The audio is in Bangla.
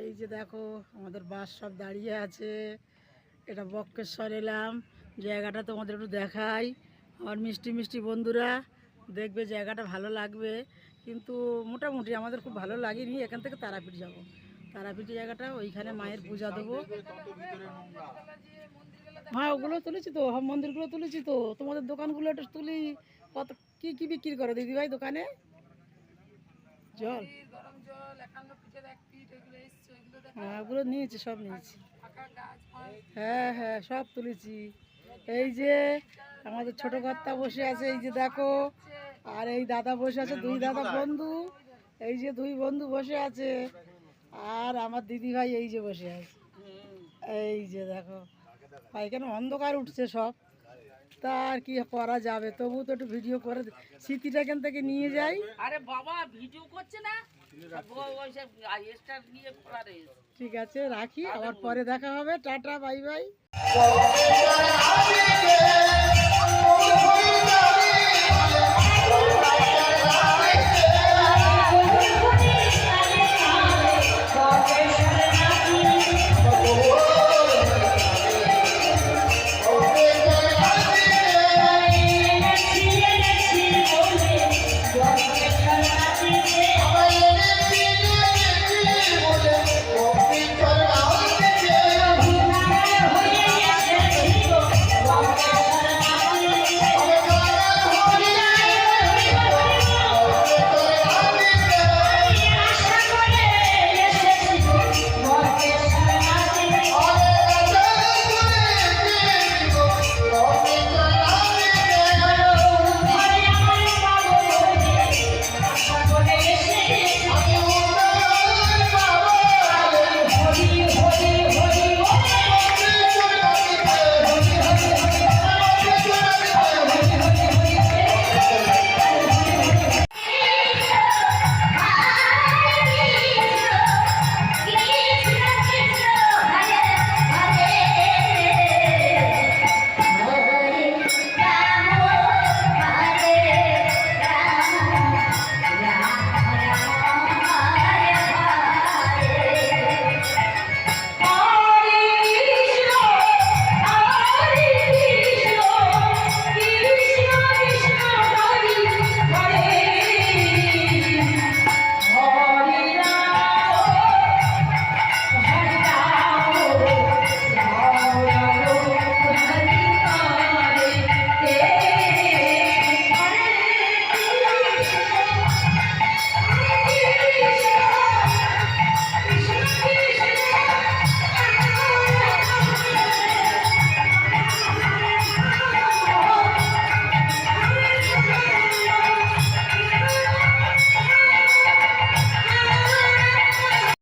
এই যে দেখো, আমাদের বাস সব দাঁড়িয়ে আছে। এটা বক্রেশ্বর এলাম। জায়গাটা তোমাদের একটু দেখাই। আমার মিষ্টি মিষ্টি বন্ধুরা, দেখবে জায়গাটা ভালো লাগবে। কিন্তু মোটামুটি আমাদের খুব ভালো লাগেনি, এখান থেকে তারাপীঠ যাব। তারাপীঠ জায়গাটা, ওইখানে মায়ের পূজা দেবো। হ্যাঁ ওগুলো তুলেছি তো সব মন্দিরগুলো তুলেছি তো। তোমাদের দোকানগুলো একটু তুলি। কত, কি কি বিক্রি করো দিদিভাই দোকানে? জল। হ্যাঁ ওগুলো নিয়েছি, সব নিয়েছি। হ্যাঁ হ্যাঁ সব তুলেছি। এই যে আমাদের ছোট কর্তা বসে আছে, এই যে দেখো, আর এই দাদা বসে আছে, দুই দাদা বন্ধু, এই যে দুই বন্ধু বসে আছে, আর আমার দিদি ভাই এই যে বসে আছে। এই যে দেখো এখানে অন্ধকার উঠছে সব? তা আর কি করা যাবে? তবু তো একটু ভিডিও করে স্মৃতিটা এখান থেকে নিয়ে যাই। আরে বাবা, ভিডিও করছে না? ঠিক আছে রাখি আবার পরে দেখা হবে। Tata bye bye.